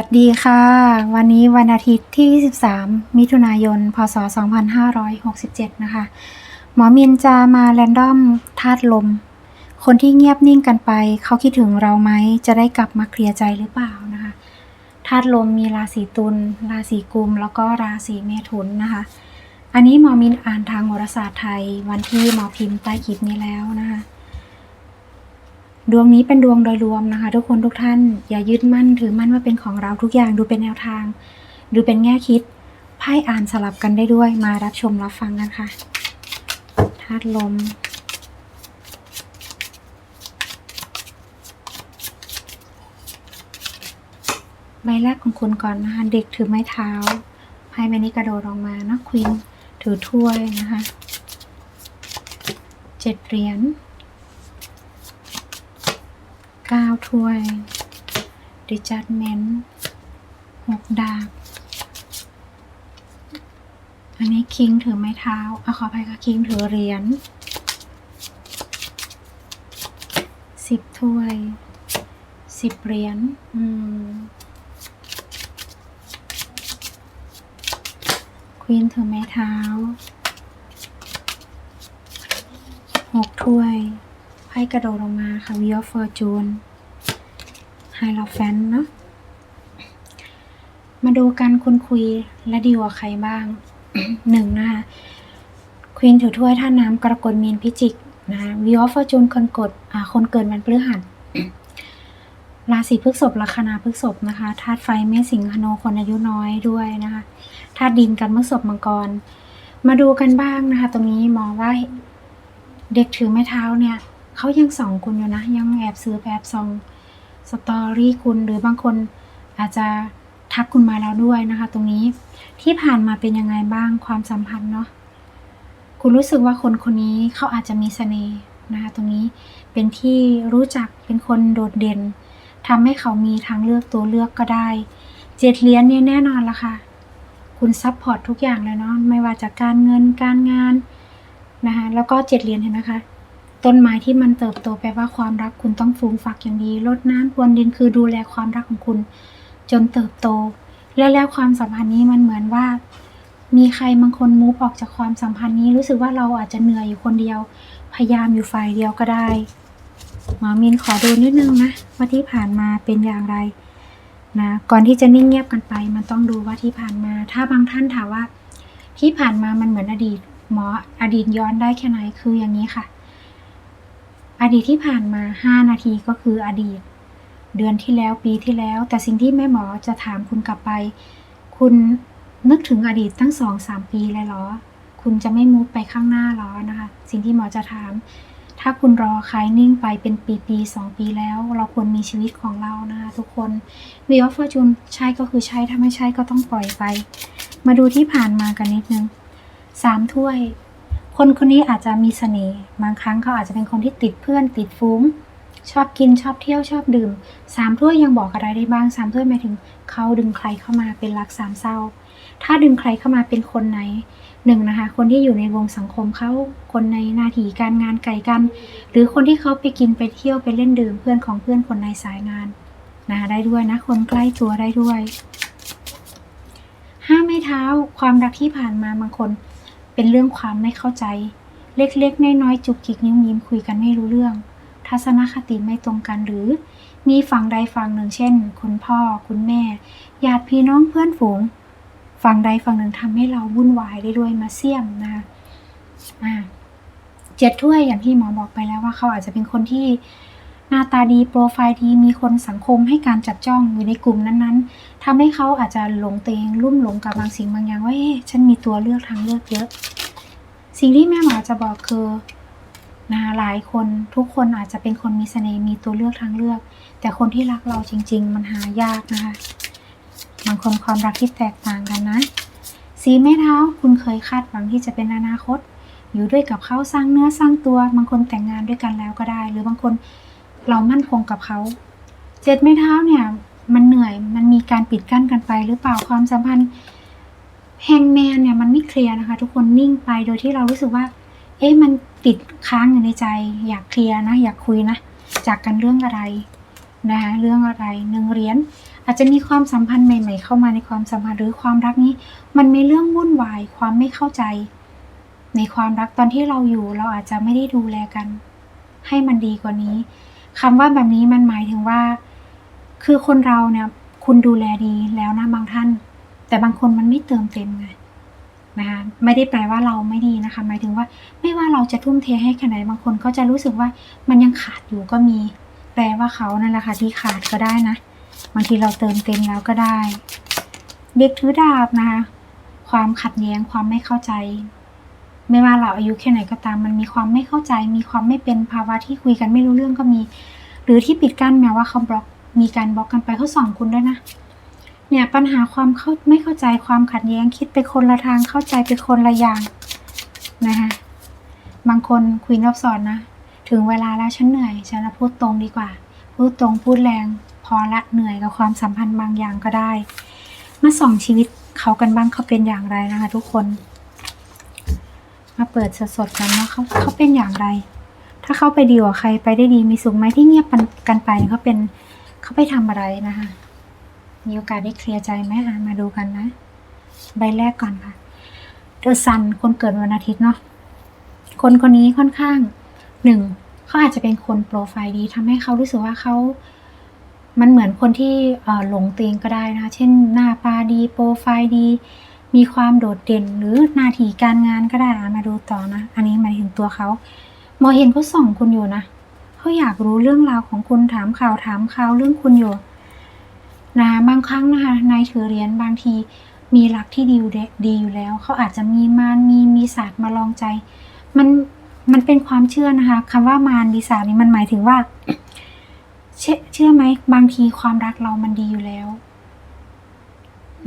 วัสดีค่ะ วันนี้วันอาทิตย์ที่23มิถุนายน พศ 2567 นะคะ หมอมินจะมาแรนดอมธาตุลม คนที่เงียบนิ่งกันไป เขาคิดถึงเราไหม จะได้กลับมาเคลียร์ใจหรือเปล่านะคะธาตุลมมีราศีตุล ราศีกุม แล้วก็ราศีเมถุนนะคะ อันนี้หมอมินอ่านทางโหราศาสตร์ไทย วันที่หมอพิมพ์ใต้คลิปนี้แล้วนะคะ ดวงนี้เป็นดวงโดยรวมนะคะ ทุกคนทุกท่านอย่ายึดมั่นถือมั่นว่าเป็นของเราทุกอย่างดูเป็นแนวทาง ดูเป็นแง่คิดไพ่อ่านสลับกันได้ด้วยมารับชมรับฟังกันค่ะธาตุลมใบแรกของคุณก่อนนะคะเด็กถือไม้เท้าไพ่ใบนี้กระโดดออกมานะควีนถือถ้วยนะคะเจ็ดเหรียญ เก้าถ้วยดิจัดเมนหกดาบ อันนี้คิงถือไม้เท้าเอาขออภัยค่ะคิงถือเหรียญสิบถ้วยสิบเหรียญอืมควีนถือไม้เท้าหกถ้วย พ่กระโดดลงมาค่ะ Wheel of Fortune ไฮโลแฟนเนาะมาดูกันคุณคุยและดีกว่าใครบ้างหนึ่งนะคะควีนถือถ้วยท่าน้ำกรกฎมีนพิจิกนะคะ Wheel of Fortune คนกดอ่าคนเกิดวันพฤหัสราศีพฤษภลัคนาพฤษภนะคะธาตุไฟเมษสิงหโนคนอายุน้อยด้วยนะคะธาตุดินกันเมื่อศพมังกร มาดูกันบ้างนะคะ ตรงนี้มองว่าเด็กถือไม้เท้าเนี่ย เขายังส่องคุณอยู่นะ ยังแอบซื้อแอบส่องสตอรี่คุณหรือบางคนอาจจะทักคุณมาแล้วด้วยนะคะ ตรงนี้ที่ผ่านมาเป็นยังไงบ้างความสัมพันธ์เนาะคุณรู้สึกว่าคนคนนี้เขาอาจจะมีเสน่ห์นะคะตรงนี้เป็นที่รู้จักเป็นคนโดดเด่นทำให้เขามีทางเลือกตัวเลือกก็ได้เจ็ดเหรียญเนี่ยแน่นอนละค่ะ คุณซัพพอร์ตทุกอย่างเลยเนาะไม่ว่าจากการเงินการงานนะคะแล้วก็เจ็ดเหรียญเห็นไหมคะ ต้นไม้ที่มันเติบโตแปลว่าความรักคุณต้องฟูมฟักอย่างดีรดน้ำพรวนดินคือดูแลความรักของคุณ จนเติบโต และแล้วความสัมพันธ์นี้มันเหมือนว่า มีใครบางคนมูฟออกจากความสัมพันธ์นี้รู้สึกว่าเราอาจจะเหนื่อยอยู่คนเดียว พยายามอยู่ฝ่ายเดียวก็ได้หมอมินขอดูนิดนึงนะว่าที่ผ่านมาเป็นอย่างไรนะก่อนที่จะนิ่งเงียบกันไป มันต้องดูว่าที่ผ่านมา ถ้าบางท่านถามว่า ที่ผ่านมามันเหมือนอดีตหมออดีตย้อนได้แค่ไหนคืออย่างนี้ค่ะ อดีตที่ผ่านมา 5 นาทีก็คืออดีต เดือนที่แล้วปีที่แล้ว แต่สิ่งที่แม่หมอจะถามคุณกลับไป คุณนึกถึงอดีตตั้งสองสามปีเลยเหรอ คุณจะไม่มูฟไปข้างหน้าหรอนะคะ สิ่งที่หมอจะถาม ถ้าคุณรอคลายนิ่งไปเป็นปีปีสองปีแล้ว เราควรมีชีวิตของเรานะคะทุกคนวีออฟฟอร์จูนใช่ก็คือใช่ถ้าไม่ใช่ก็ต้องปล่อยไป มาดูที่ผ่านมากันนิดนึงสามถ้วย คนคนนี้อาจจะมีเสน่ห์บางครั้งเขาอาจจะเป็นคนที่ติดเพื่อนติดฟุ้ง ชอบกินชอบเที่ยวชอบดื่มสามถ้วยยังบอกอะไรได้บ้างสามถ้วยหมายถึงเขาดึงใครเข้ามาเป็นรักสามเศร้า ถ้าดึงใครเข้ามาเป็นคนไหนหนึ่งนะคะ คนที่อยู่ในวงสังคมเขาคนในหน้าที่การงานไกลกัน หรือคนที่เขาไปกินไปเที่ยวไปเล่นดื่มเพื่อนของเพื่อนคนในสายงานนะคะได้ด้วยนะ คนใกล้ตัวได้ด้วยห้าไม่เท้าความรักที่ผ่านมาบางคน เป็นเรื่องความไม่เข้าใจ เล็กๆ น้อยๆ จุกจิกนิ้วยิ้มคุยกันไม่รู้เรื่อง ทัศนคติไม่ตรงกันหรือ มีฝั่งใดฝั่งหนึ่งเช่น คุณพ่อ คุณแม่ ญาติพี่น้องเพื่อนฝูง ฝั่งใดฝั่งหนึ่งทำให้เราวุ่นวายได้ด้วยมาเสี่ยมนะคะอ่าเจ็ดถ้วยอย่างที่หมอบอกไปแล้วว่าเขาอาจจะเป็นคนที่ หน้าตาดีโปรไฟล์ดีมีคนสังคมให้การจับจ้องอยู่ในกลุ่มนั้นๆทำให้เขาอาจจะหลงตัวเองลุ่มหลงกับบางสิ่งบางอย่างว่าเอ๊ะฉันมีตัวเลือกทางเลือกเยอะ สิ่งที่แม่หมอจะบอกคือนะคะหลายคนทุกคนอาจจะเป็นคนมีเสน่ห์มีตัวเลือกทางเลือก แต่คนที่รักเราจริง ๆ มันหายากนะคะบางคนความรักที่แตกต่างกันนะ สีไม้เท้าคุณเคยคาดหวังที่จะเป็นอนาคต อยู่ด้วยกับเขาสร้างเนื้อสร้างตัว บางคนแต่งงานด้วยกันแล้วก็ได้ หรือบางคน เรามั่นคงกับเขา เจ็ดไม้เท้าเนี่ย มันเหนื่อยมันมีการปิดกั้นกันไป หรือเปล่าความสัมพันธ์แฮงแมนเนี่ยมันไม่เคลียร์นะคะ ทุกคนนิ่งไปโดยที่เรารู้สึกว่า เอ๊ะมันติดค้างอยู่ในใจ อยากเคลียร์นะ อยากคุยนะ จากกันเรื่องอะไรนะคะเรื่องอะไรหนึ่งเหรียญอาจจะมีความสัมพันธ์ใหม่ ๆ เข้ามาในความสัมพันธ์หรือความรักนี้ มันมีเรื่องวุ่นวายความไม่เข้าใจ ในความรักตอนที่เราอยู่ เราอาจจะไม่ได้ดูแลกัน ให้มันดีกว่านี้ คำว่าแบบนี้มันหมายถึงว่า คือคนเราเนี่ย คุณดูแลดีแล้วนะบางท่าน แต่บางคนมันไม่เติมเต็มไงนะคะไม่ได้แปลว่าเราไม่ดีนะคะ หมายถึงว่าไม่ว่าเราจะทุ่มเทให้ขนาดไหนบางคนก็จะรู้สึกว่ามันยังขาดอยู่ก็มี แปลว่าเขานั่นแหละค่ะที่ขาดก็ได้นะบางทีเราเติมเต็มแล้วก็ได้ เด็กถือดาบนะคะความขัดแย้งความไม่เข้าใจ ไม่ว่าเราอายุแค่ไหนก็ตามมันมีความไม่เข้าใจ มีความไม่เป็นภาวะที่คุยกันไม่รู้เรื่องก็มี หรือที่ปิดกั้นแม้ว่าเขาบล็อกมีการบล็อกกันไปเขาส่องคุณด้วยนะเนี่ยปัญหาความเข้าไม่เข้าใจความขัดแย้งคิดไปคนละทางเข้าใจไปคนละอย่างนะคะบางคนคุยนอบสอนนะ ถึงเวลาแล้วฉันเหนื่อยฉันจะพูดตรงดีกว่า พูดตรงพูดแรง พอละเหนื่อยกับความสัมพันธ์บางอย่างก็ได้ มาส่องชีวิตเขากันบ้างเขาเป็นอย่างไรนะคะทุกคน มาเปิดสดๆกันว่าเขาเขาเป็นอย่างไร ถ้าเขาไปดีกว่าใครไปได้ดีมีสุขไหมที่เงียบกันไปเขาเป็นเขาไปทำอะไรนะคะ มีโอกาสได้เคลียร์ใจไหมอะมาดูกันนะ ใบแรกก่อนค่ะเดอะซันคนเกิดวันอาทิตย์เนาะคนคนนี้ค่อนข้างหนึ่งเขาอาจจะเป็นคนโปรไฟล์ดีทำให้เขารู้สึกว่าเขามันเหมือนคนที่หลงเตียงก็ได้นะคะเช่นหน้าตาดีโปรไฟล์ดี มีความโดดเด่นหรือหน้าที่การงานก็ได้มาดูต่อนะ อันนี้หมายถึงตัวเขาหมอเห็นเขาส่องคุณอยู่นะเขาอยากรู้เรื่องราวของคุณถามข่าวถามข่าวเรื่องคุณอยู่นะบางครั้งนะคะนายถือเหรียญบางทีมีรักที่ดีอยู่ดีอยู่แล้ว เขาอาจจะมีมารมีมีศาสตร์มาลองใจ มันมันเป็นความเชื่อนะคะคำว่ามารมีศาสตร์นี่มันหมายถึงว่าเชื่อเชื่อไหมบางทีความรักเรามันดีอยู่แล้ว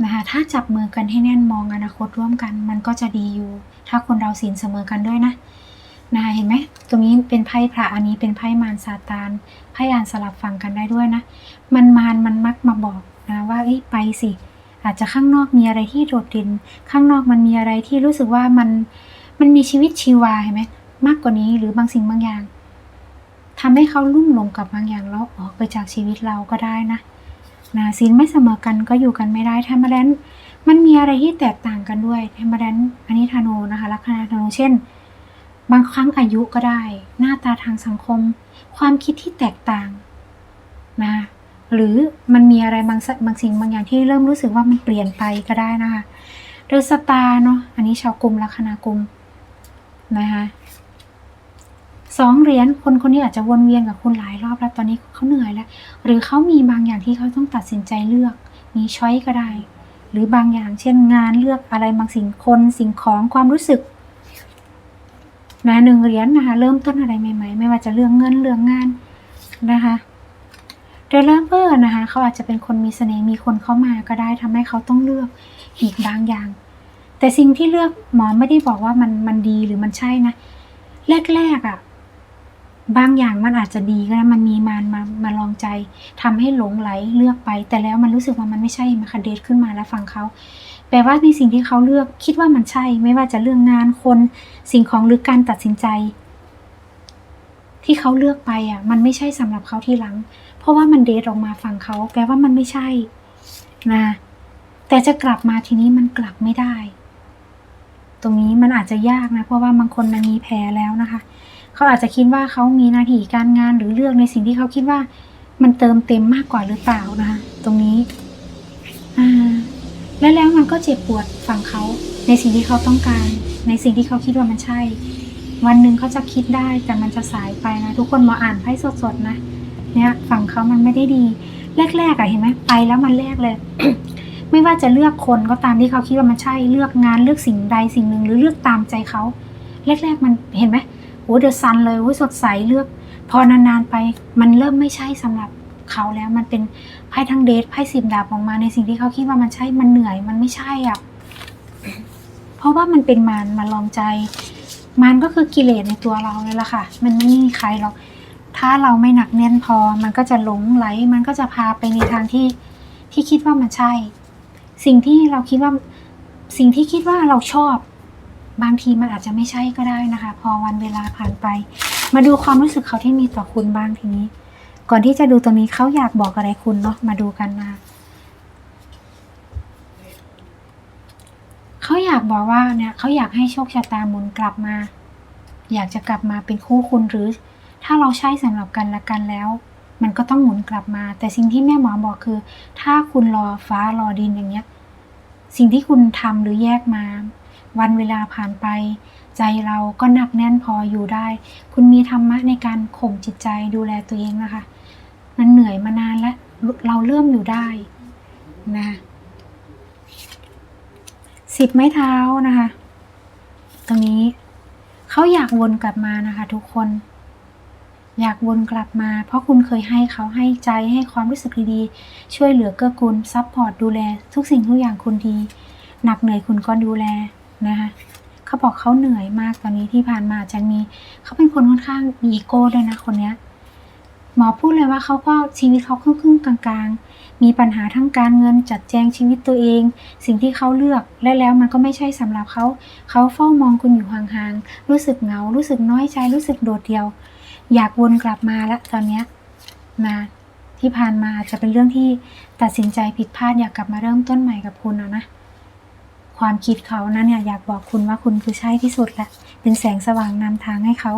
นะคะถ้าจับมือกันให้แน่นมองอนาคตร่วมกัน มันก็จะดีอยู่ ถ้าคนเราศีลเสมอกันด้วยนะนะคะเห็นไหมตรงนี้เป็นไพ่พระอันนี้เป็นไพ่มารซาตานไพ่อ่านสลับฝั่งกันได้ด้วยนะ มันมารมันมักมาบอกนะว่าไปสิ อาจจะข้างนอกมีอะไรที่โดดเด่นข้างนอกมันมีอะไรที่รู้สึกว่ามันมันมีชีวิตชีวาเห็นไหมมากกว่านี้หรือบางสิ่งบางอย่างทำให้เขาลุ่มหลงกับบางอย่างแล้วออกไปจากชีวิตเราก็ได้นะ นะศีลไม่เสมอกันก็อยู่กันไม่ได้ธรรมดันมันมีอะไรที่แตกต่างกันด้วยธรรมดันอันนี้ธนูนะคะลัคนาธนูเช่น บางครั้งอายุก็ได้ หน้าตาทางสังคม ความคิดที่แตกต่างนะหรือมันมีอะไรบางสบางสิ่งบางอย่างที่เริ่มรู้สึกว่ามันเปลี่ยนไปก็ได้นะคะเดอะสตาร์เนาะอันนี้ชาวกลุ่มลัคนากุมนะคะ สองเหรียญคนคนนี้อาจจะวนเวียนกับคุณหลายรอบแล้วตอนนี้เขาเหนื่อยแล้ว หรือเขามีบางอย่างที่เขาต้องตัดสินใจเลือก มีช้อยก็ได้ หรือบางอย่างเช่นงานเลือกอะไรบางสิ่งคนสิ่งของความรู้สึกนะหนึ่งเหรียญนะคะเริ่มต้นอะไรใหม่ๆ ไม่ว่าจะเรื่องเงินเรื่องงานนะคะเดลเวอร์นะคะเขาอาจจะเป็นคนมีเสน่ห์มีคนเข้ามาก็ได้ทำให้เขาต้องเลือกอีกบางอย่าง แต่สิ่งที่เลือกหมอไม่ได้บอกว่ามันมันดีหรือมันใช่นะ แรกๆอะ่ะ บางอย่างมันอาจจะดีก็ได้มันมีมารมามาลองใจทำให้หลงไหลเลือกไป แต่แล้วมันรู้สึกว่ามันไม่ใช่มาคเดทขึ้นมาแล้วฟังเขาแปลว่าในสิ่งที่เขาเลือกคิดว่ามันใช่ ไม่ว่าจะเรื่องงานคน สิ่งของหรือการตัดสินใจ ที่เขาเลือกไปอะ มันไม่ใช่สำหรับเขาที่หลัง เพราะว่ามันเดทออกมาฝั่งเขาแปลว่ามันไม่ใช่นะแต่จะกลับมาทีนี้มันกลับไม่ได้ ตรงนี้มันอาจจะยากนะ เพราะว่าบางคนมันมีแผลแล้วนะคะ เขาอาจจะคิดว่าเขามีหน้าที่การงานหรือเลือกในสิ่งที่เขาคิดว่ามันเติมเต็มมากกว่าหรือเปล่านะคะตรงนี้อ่าและแล้วมันก็เจ็บปวดฝั่งเขาในสิ่งที่เขาต้องการ ในสิ่งที่เขาคิดว่ามันใช่ วันหนึ่งเขาจะคิดได้แต่มันจะสายไปนะ ทุกคนมาอ่านไพ่สดๆนะเนี่ยฝั่งเขามันไม่ได้ดีแรกๆอะเห็นไหมไปแล้วมันแรกเลย ไม่ว่าจะเลือกคนก็ตามที่เขาคิดว่ามันใช่เลือกงานเลือกสิ่งใดสิ่งหนึ่งหรือเลือกตามใจเขาแรกๆมันเห็นไหม โอ้เดอะซันเลยโอ้สดใสเลือก พอนานๆไป มันเริ่มไม่ใช่สำหรับเขาแล้วมันเป็นไพ่ทั้งเดทไพ่สิบดาบออกมาในสิ่งที่เขาคิดว่ามันใช่มันเหนื่อยมันไม่ใช่อะเพราะว่ามันเป็นมารมาลองใจมารก็คือกิเลสในตัวเราเลยล่ะค่ะ มันไม่มีใครหรอกถ้าเราไม่หนักแน่นพอ มันก็จะหลงไหล มันก็จะพาไปในทางที่ที่คิดว่ามันใช่ สิ่งที่เราคิดว่าสิ่งที่คิดว่าเราชอบ บางทีมันอาจจะไม่ใช่ก็ได้นะคะ พอวันเวลาผ่านไป มาดูความรู้สึกเขาที่มีต่อคุณบ้างทีนี้ ก่อนที่จะดูตรงนี้เขาอยากบอกอะไรคุณเนาะมาดูกันนะเขาอยากบอกว่าเนี่ยเขาอยากให้โชคชะตาหมุนกลับมา อยากจะกลับมาเป็นคู่คุณหรือ ถ้าเราใช่สำหรับกันละกันแล้ว มันก็ต้องหมุนกลับมา แต่สิ่งที่แม่หมอบอกคือ ถ้าคุณรอฟ้ารอดินอย่างเงี้ย สิ่งที่คุณทำหรือแยกมา วันเวลาผ่านไป ใจเราก็หนักแน่นพออยู่ได้ คุณมีธรรมะในการข่มจิตใจดูแลตัวเองนะคะ มันเหนื่อยมานานแล้วเราเริ่มอยู่ได้นะสิบไม้เท้านะคะ ตรงนี้เขาอยากวนกลับมานะคะ ทุกคน อยากวนกลับมา เพราะคุณเคยให้เขาให้ใจให้ความรู้สึกดีๆช่วยเหลือเกื้อกูลซัพพอร์ตดูแล ทุกสิ่งทุกอย่างคุณดี หนักเหนื่อยคุณก็ดูแล นะคะเขาบอกเขาเหนื่อยมากตอนนี้ที่ผ่านมาจะมีเขาเป็นคนค่อนข้างมีอีโก้ด้วยนะคนเนี้ยหมอพูดเลยว่าเขาก็ชีวิตเขาครึ่งๆกลางๆ มีปัญหาทั้งการเงินจัดแจงชีวิตตัวเอง สิ่งที่เขาเลือกและแล้วมันก็ไม่ใช่สำหรับเขาเขาเฝ้ามองคุณอยู่ห่างๆรู้สึกเหงา รู้สึกน้อยใจรู้สึกโดดเดี่ยว อยากวนกลับมาล้วตอนเนี้ยนะที่ผ่านมาอาจจะเป็นเรื่องที่ตัดสินใจผิดพลาดอยากกลับมาเริ่มต้นใหม่กับคุณนะนะ ความคิดเขานั้นเนี่ยอยากบอกคุณว่าคุณคือใช่ที่สุดแหละ เป็นแสงสว่างนำทางให้เขา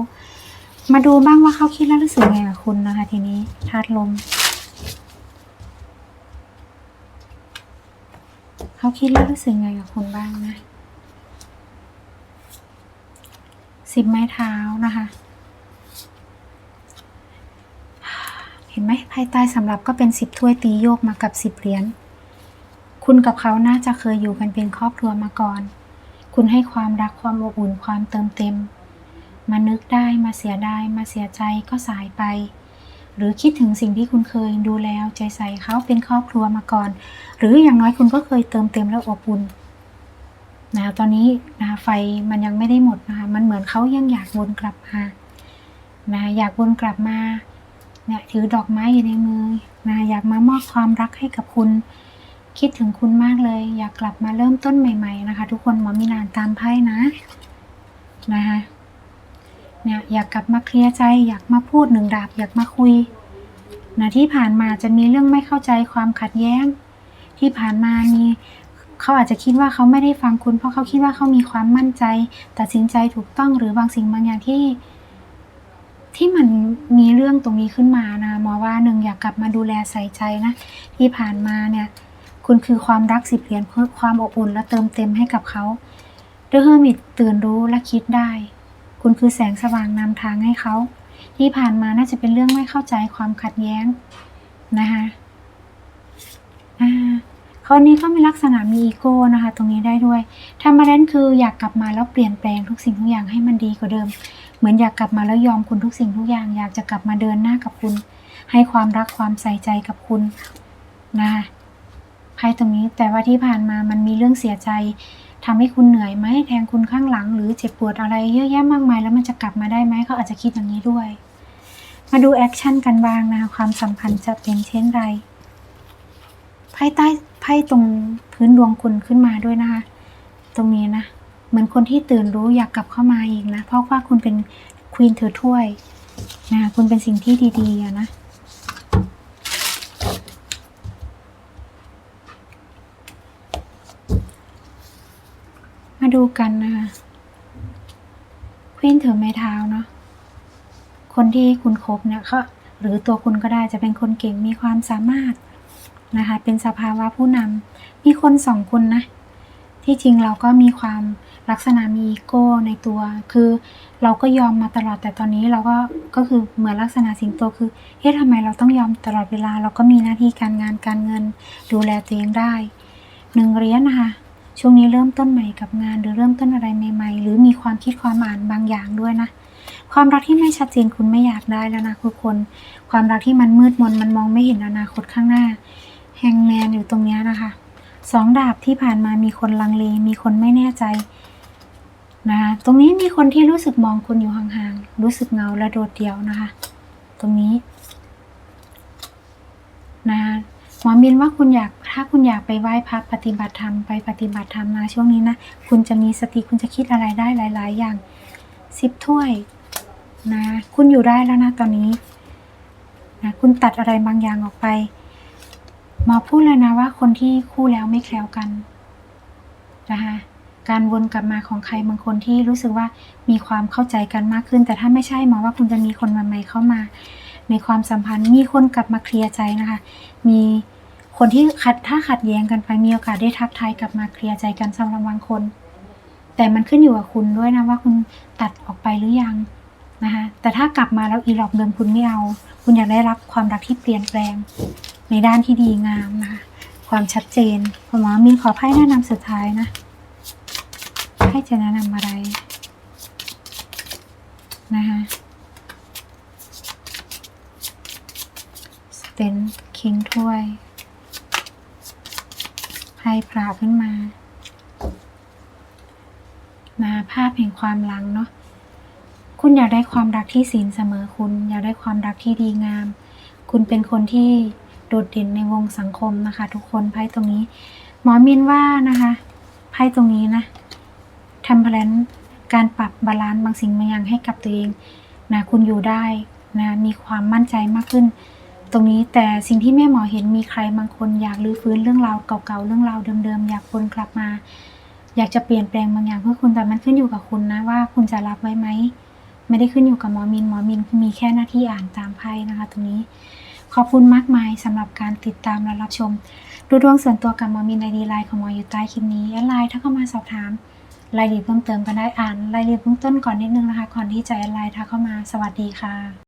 มาดูบ้างว่าเขาคิดแล้วรู้สึกไงกับคุณนะคะ ทีนี้ธาตุลม เขาคิดแล้วรู้สึกไงกับคุณบ้างนะสิบไม้เท้านะคะ เห็นไหมภายใต้สำหรับก็เป็นสิบถ้วยตีโยกมากับสิบเหรียญ คุณกับเขาน่าจะเคยอยู่กันเป็นครอบครัวมาก่อน คุณให้ความรักความอบอุ่นความเติมเต็ม มานึกได้มาเสียได้มาเสียใจก็สายไป หรือคิดถึงสิ่งที่คุณเคยดูแลเอาใจใส่เขาเป็นครอบครัวมาก่อน หรืออย่างน้อยคุณก็เคยเติมเต็มและอบอุ่นนะตอนนี้นะไฟมันยังไม่ได้หมดนะคะมันเหมือนเขายังอยากวนกลับมานะอยากวนกลับมาเนี่ยถือดอกไม้อยู่ในมือนะอยากมามอบความรักให้กับคุณ คิดถึงคุณมากเลย อยากกลับมาเริ่มต้นใหม่ ๆ นะคะ ทุกคนหมอมีนานตามไพ่นะนะคะเนี่ยอยากกลับมาเคลียร์ใจ อยากมาพูดหนึ่งดาบ อยากมาคุยนะที่ผ่านมาจะมีเรื่องไม่เข้าใจความขัดแย้ง ที่ผ่านมามีเขาอาจจะคิดว่าเขาไม่ได้ฟังคุณเพราะเขาคิดว่าเขามีความมั่นใจ ตัดสินใจถูกต้องหรือบางสิ่งบางอย่างที่ ที่มันมีเรื่องตรงนี้ขึ้นมานะหมอว่าหนึ่งอยากกลับมาดูแลใส่ใจนะ ที่ผ่านมาเนี่ย คุณคือความรักสิบเหรียญเพื่อความอบอุ่นและเติมเต็มให้กับเขาเดอะเฮอร์มิตตื่นรู้และคิดได้ คุณคือแสงสว่างนำทางให้เขา ที่ผ่านมาน่าจะเป็นเรื่องไม่เข้าใจความขัดแย้งนะคะอ่าคนนี้ก็มีลักษณะมีอีโก้นะคะ ตรงนี้ได้ด้วยธรรมะนั้นคืออยากกลับมาแล้วเปลี่ยนแปลงทุกสิ่งทุกอย่างให้มันดีกว่าเดิม เหมือนอยากกลับมาแล้วยอมคุณทุกสิ่งทุกอย่าง อยากจะกลับมาเดินหน้ากับคุณ ให้ความรักความใส่ใจกับคุณนะคะ ไพ่ตรงนี้แต่ว่าที่ผ่านมามันมีเรื่องเสียใจทำให้คุณเหนื่อยไหมแทงคุณข้างหลัง หรือเจ็บปวดอะไรเยอะแยะมากมาย แล้วมันจะกลับมาได้ไหมเขาอาจจะคิดอย่างนี้ด้วย มาดูแอคชั่นกันบ้างนะคะความสัมพันธ์จะเป็นเช่นไรไพ่ใต้ไพ่ตรงพื้นดวงคุณขึ้นมาด้วยนะคะ ตรงนี้นะเหมือนคนที่ตื่นรู้อยากกลับเข้ามาอีกนะ เพราะว่าคุณเป็นควีนถือถ้วยนะคุณเป็นสิ่งที่ดีๆนะ ดูกันนะคะควีนถือไม้เท้าเนาะคนที่คุณคบเนี่ยเขาหรือตัวคุณก็ได้จะเป็นคนเก่งมีความสามารถนะคะ เป็นสภาวะผู้นำมีคนสองคนนะ ที่จริงเราก็มีความลักษณะมีอีโก้ในตัว คือเราก็ยอมมาตลอดแต่ตอนนี้เราก็ก็คือเหมือนลักษณะสิงโตคือเฮ้ยทำไมเราต้องยอมตลอดเวลา เราก็มีหน้าที่การงานการเงิน ดูแลตัวเองได้หนึ่งเหรียญนะคะ ช่วงนี้เริ่มต้นใหม่กับงานหรือเริ่มต้นอะไรใหม่ ๆ หรือมีความคิดความอ่านบางอย่างด้วยนะ ความรักที่ไม่ชัดเจนคุณไม่อยากได้แล้วนะทุกคน ความรักที่มันมืดมนมันมองไม่เห็นอนาคตข้างหน้า แฮงแมนอยู่ตรงเนี้ยนะคะสองดาบที่ผ่านมามีคนลังเล มีคนไม่แน่ใจนะคะตรงนี้มีคนที่รู้สึกมองคุณอยู่ห่างๆ รู้สึกเงาและโดดเดี่ยวนะคะ ตรงนี้นะคะหมอมินว่าคุณอยาก ถ้าคุณอยากไปไหว้พระปฏิบัติธรรมไปปฏิบัติธรรมนะช่วงนี้นะ คุณจะมีสติคุณจะคิดอะไรได้หลาย ๆ อย่างสิบถ้วยนะ คุณอยู่ได้แล้วนะตอนนี้นะคุณตัดอะไรบางอย่างออกไปหมอพูดเลยนะว่าคนที่คู่แล้วไม่แคล้วกันนะคะการวนกลับมาของใครบางคนที่รู้สึกว่ามีความเข้าใจกันมากขึ้น แต่ถ้าไม่ใช่หมอว่าคุณจะมีคนใหม่ๆเข้ามา ในความสัมพันธ์มีคนกลับมาเคลียร์ใจนะคะ มี คนที่ขัดถ้าขัดแย้งกันไปมีโอกาสได้ทักทายกลับมาเคลียร์ใจกันสำหรับบางคน แต่มันขึ้นอยู่กับคุณด้วยนะว่าคุณตัดออกไปหรือยังนะคะแต่ถ้ากลับมาแล้วอีหลอกเดิมคุณไม่เอา คุณอยากได้รับความรักที่เปลี่ยนแปลง ในด้านที่ดีงามนะคะความชัดเจนคุณหมอมีขอไพ่แนะนำสุดท้ายนะไพ่จะแนะนำอะไรนะคะสเตนคิงถ้วย ไพ่พระขึ้นมานะภาพแห่งความหลังเนาะคุณอยากได้ความรักที่ศีลเสมอคุณ อยากได้ความรักที่ดีงาม คุณเป็นคนที่โดดเด่นในวงสังคมนะคะ ทุกคนไพ่ตรงนี้ หมอมินว่านะคะไพ่ตรงนี้นะทำแพลนการปรับบาลานซ์บางสิ่งบางอย่างให้กับตัวเองนะคุณอยู่ได้นะมีความมั่นใจมากขึ้น ตรงนี้แต่สิ่งที่แม่หมอเห็นมีใครบางคนอยากรื้อฟื้นเรื่องราวเก่าๆเรื่องราวเดิมๆอยากวนกลับมา อยากจะเปลี่ยนแปลงบางอย่างเพื่อคุณแต่มันขึ้นอยู่กับคุณนะว่าคุณจะรับไว้ไหมไม่ได้ขึ้นอยู่กับหมอมินหมอมินมีแค่หน้าที่อ่านตามไพ่นะคะ ตรงนี้ขอบคุณมากมายสำหรับการติดตามและรับชม ดูดวงส่วนตัวกับหมอมินไอดีไลน์ของหมออยู่ใต้คลิปนี้แอดไลน์ถ้าเข้ามาสอบถามรายละเอียดเพิ่มเติมก็ได้อ่านรายละเอียดเบื้องต้นก่อนนิดนึงนะคะก่อนที่จะแอดไลน์ทักเข้ามาสวัสดีค่ะ